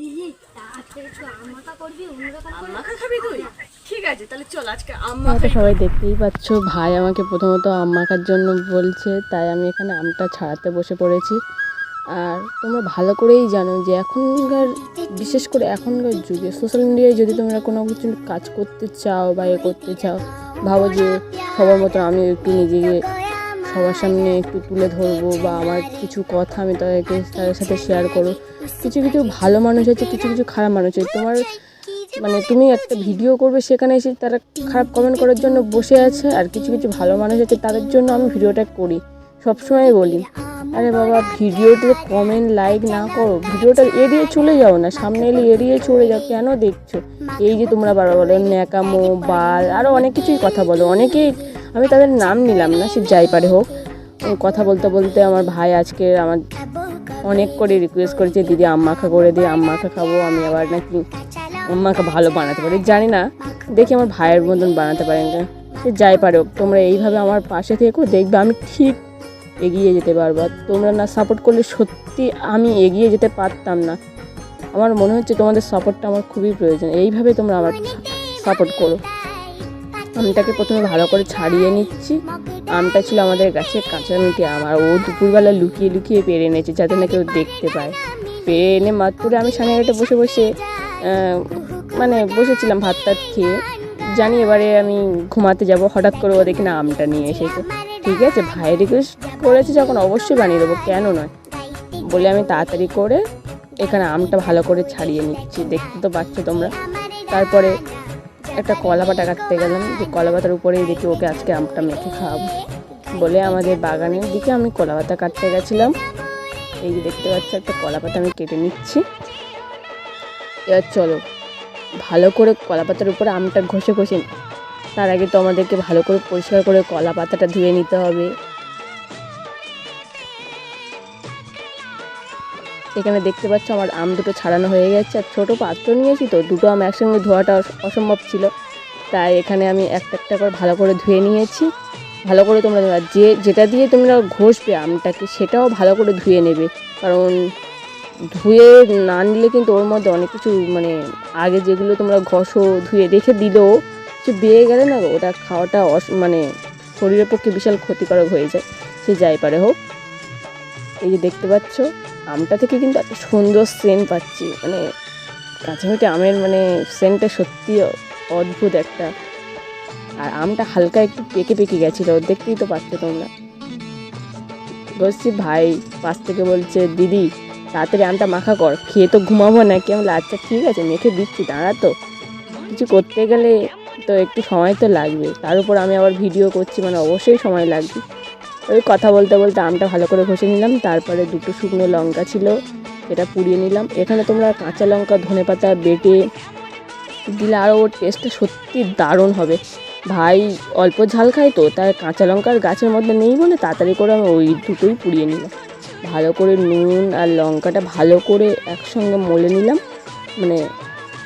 দিদি আজকে একটু আমাকা করবি অন্যরকম করে খাবি তুই? ঠিক আছে তাহলে চল আজকে আম্মা আমাকে সবাই দেখতেই পাচ্ছ ভাই আমাকে প্রথমত আম মাখার জন্য বলছে তাই আমি এখানে আমটা ছাড়াতে বসে পড়েছি। আর তোমরা ভালো করেই জানো যে এখনকার বিশেষ করে এখনকার যুগে সোশ্যাল মিডিয়ায় যদি তোমরা কোনো কিছু কাজ করতে চাও বা এ করতে চাও ভাবো যে সবার মতো আমি একটু নিজেকে সবার সামনে একটু তুলে ধরবো বা আমার কিছু কথা আমি তাদেরকে, তাদের সাথে শেয়ার করো কিছু কিছু ভালো মানুষ আছে, কিছু কিছু খারাপ মানুষ আছে। তোমার মানে তুমি একটা ভিডিও করবে সেখানে এসে তারা খারাপ কমেন্ট করার জন্য বসে আছে আর কিছু কিছু ভালো মানুষ আছে তাদের জন্য আমি ভিডিওটা করি। সবসময় বলি, আরে বাবা ভিডিওতে কমেন্ট লাইক না করো। ভিডিওটা এড়িয়ে চলে যাও না। সামনে এলে এড়িয়ে চলে যাও। কেন দেখছ? এই যে তোমরা বারবার বলো, ন্যাকামো, বাল আরও অনেক কিছুই কথা বলো। অনেকেই আমি তাদের নাম নিলাম না সে যাই পারে হোক। কথা বলতে বলতে আমার ভাই আজকে আমার অনেক করে রিকোয়েস্ট করেছে দিদি আম্মাখা করে দিয়ে আম্মাখা খাব আমি আবার নাকি আম্মাকে ভালো বানাতে পারি। জানি না দেখি আমার ভাইয়ের মতন বানাতে পারি না সে যাই পারে হোক, তোমরা এইভাবে আমার পাশে থেকো দেখবে আমি ঠিক এগিয়ে যেতে পারব। তোমরা না সাপোর্ট করলে সত্যি আমি এগিয়ে যেতে পারতাম না। আমার মনে হচ্ছে তোমাদের সাপোর্টটা আমার খুবই প্রয়োজন। এইভাবে তোমরা আমার সাপোর্ট করো। আমটাকে প্রথমে ভালো করে ছাড়িয়ে নিচ্ছি। আমটা ছিল আমাদের গাছে কাঁচা মিঠে আম, আর ও দুপুরবেলা লুকিয়ে লুকিয়ে পেরে এনেছে যাতে না কেউ দেখতে পায়। পেরে এনে মাত্র আমি সামনে ঘাটে বসে বসে মানে বসেছিলাম ভাত টাত খেয়ে। জানি এবারে আমি ঘুমাতে যাব, হঠাৎ করে ও দেখি না আমটা নিয়ে এসেছে। ঠিক আছে, ভাই রিকোয়েস্ট করেছে যখন অবশ্যই বানিয়ে দেবো, কেন নয়। বলে আমি তাড়াতাড়ি করে এখানে আমটা ভালো করে ছাড়িয়ে নিচ্ছি, দেখতে তো পাচ্ছ তোমরা। তারপরে একটা কলা পাতা কাটতে গেলাম। যে কলা পাতার উপরেই দেখি ওকে আজকে আমটা মেখে খাওয়াবো। বলে আমাদের বাগানের দিকে আমি কলা পাতা কাটতে গেছিলাম। এই যে দেখতে পাচ্ছ, একটা কলা পাতা আমি কেটে নিচ্ছি। এবার চলো, ভালো করে কলা পাতার উপরে আমটা ঘষে ঘষে। তার আগে তো আমাদেরকে ভালো করে পরিষ্কার করে কলা পাতাটা ধুয়ে নিতে হবে। এখানে দেখতে পাচ্ছ আমার আম দুটো ছাড়ানো হয়ে গেছে, আর ছোটো পাত্র নিয়েছি তো, দুটো আম একসঙ্গে ধোয়াটা অসম্ভব ছিল। তাই এখানে আমি একটা একটা করে ভালো করে ধুয়ে নিয়েছি। ভালো করে তোমরা যে যেটা দিয়ে তোমরা ঘষবে আমটাকে, সেটাও ভালো করে ধুয়ে নেবে। কারণ ধুয়ে না নিলে কিন্তু ওর মধ্যে অনেক কিছু মানে আগে যেগুলো তোমরা ঘষো, ধুয়ে রেখে দিলেও সে বেয়ে গেলে না ওটা খাওয়াটা অস- মানে শরীরের পক্ষে বিশাল ক্ষতিকারক হয়ে যায়। সে যাই পারে হোক। এই যে দেখতে পাচ্ছ আমটা থেকে কিন্তু একটা সুন্দর সেন্ট পাচ্ছি। মানে কাঁচামিটি আমের মানে সেন্টটা সত্যি অদ্ভুত একটা। আর আমটা হালকা একটু পেকে পেকে গেছিল, দেখতেই তো পাচ্ছ তোমরা। বলছি, ভাই, পাশ থেকে বলছে, দিদি, তাড়াতাড়ি আমটা মাখা কর, খেয়ে তো ঘুমাবো নাকি আমি আচ্ছা ঠিক আছে, মেখে দিচ্ছি, দাঁড়া তো। কিছু করতে গেলে তো একটু সময় তো লাগবে, তার উপর আমি আবার ভিডিও করছি মানে অবশ্যই সময় লাগবে। ওই কথা বলতে বলতে আমটা ভালো করে ঘষে নিলাম, তারপরে দুটো শুকনো লঙ্কা ছিল সেটা পুড়িয়ে নিলাম। এখানে তোমরা কাঁচা লঙ্কা, ধনে পাতা বেটে দিলে আরও ওর টেস্টটা সত্যি দারুণ হবে। ভাই অল্প ঝাল খায় তো, তাই কাঁচা লঙ্কার গাছের মধ্যে নেই বলে তাড়াতাড়ি করে আমি ওই দুটোই পুড়িয়ে নিলাম। ভালো করে নুন আর লঙ্কাটা ভালো করে একসঙ্গে মলে নিলাম মানে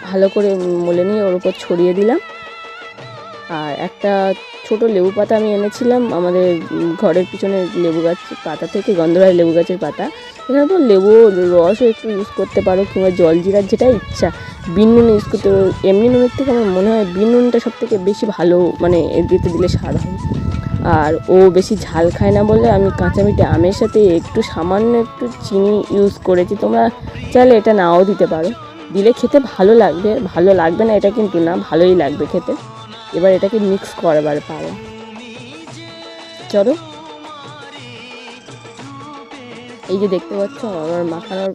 ভালো করে মলে নিয়ে ওর উপর ছড়িয়ে দিলাম। আর একটা ছোট লেবু পাতা আমি এনেছিলাম, আমাদের ঘরের পিছনে লেবু গাছ পাতা থেকে, গন্ধরাজ লেবু গাছের পাতা। এখানে তো লেবু রসও একটু ইউজ করতে পারো, কিংবা জলজিরার যেটা ইচ্ছা। বিন নুন ইউজ করতে পারো, এমনি নুনের থেকে আমার মনে হয় বিন নুনটা সব থেকে বেশি ভালো মানে দিতে দিলে স্বাদ হয়। আর ও বেশি ঝাল খায় না বলে আমি কাঁচা মিঠে আমের সাথে একটু সামান্য একটু চিনি ইউজ করেছি। তোমরা চাইলে এটা নাও দিতে পারো। দিলে খেতে ভালো লাগবে ভালো লাগবে না এটা কিন্তু না, ভালোই লাগবে খেতে। এবার এটাকে মিক্স করবার পারো চলো। এই যে দেখতে পাচ্ছ, আমার মাখানোর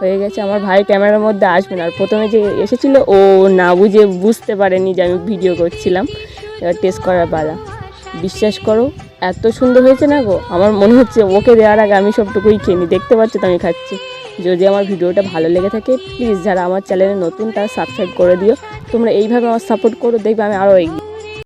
হয়ে গেছে। আমার ভাই ক্যামেরার মধ্যে আসবে না। আর প্রথমে যে এসেছিল, ও না বুঝে বুঝতে পারেনি যে আমি ভিডিও করছিলাম। এবার টেস্ট করার পালা। বিশ্বাস করো, এত সুন্দর হয়েছে না গো? আমার মনে হচ্ছে ওকে দেওয়ার আগে আমি সবটুকুই খেয়ে নিই দেখতে পাচ্ছ তো আমি খাচ্ছি। যদি আমার ভিডিওটা ভালো লেগে থাকে প্লিজ যারা আমার চ্যানেলে নতুন, তারা সাবস্ক্রাইব করে দিও। তোমরা এইভাবে আমার সাপোর্ট করো, দেখবে আমি আরও এগিয়ে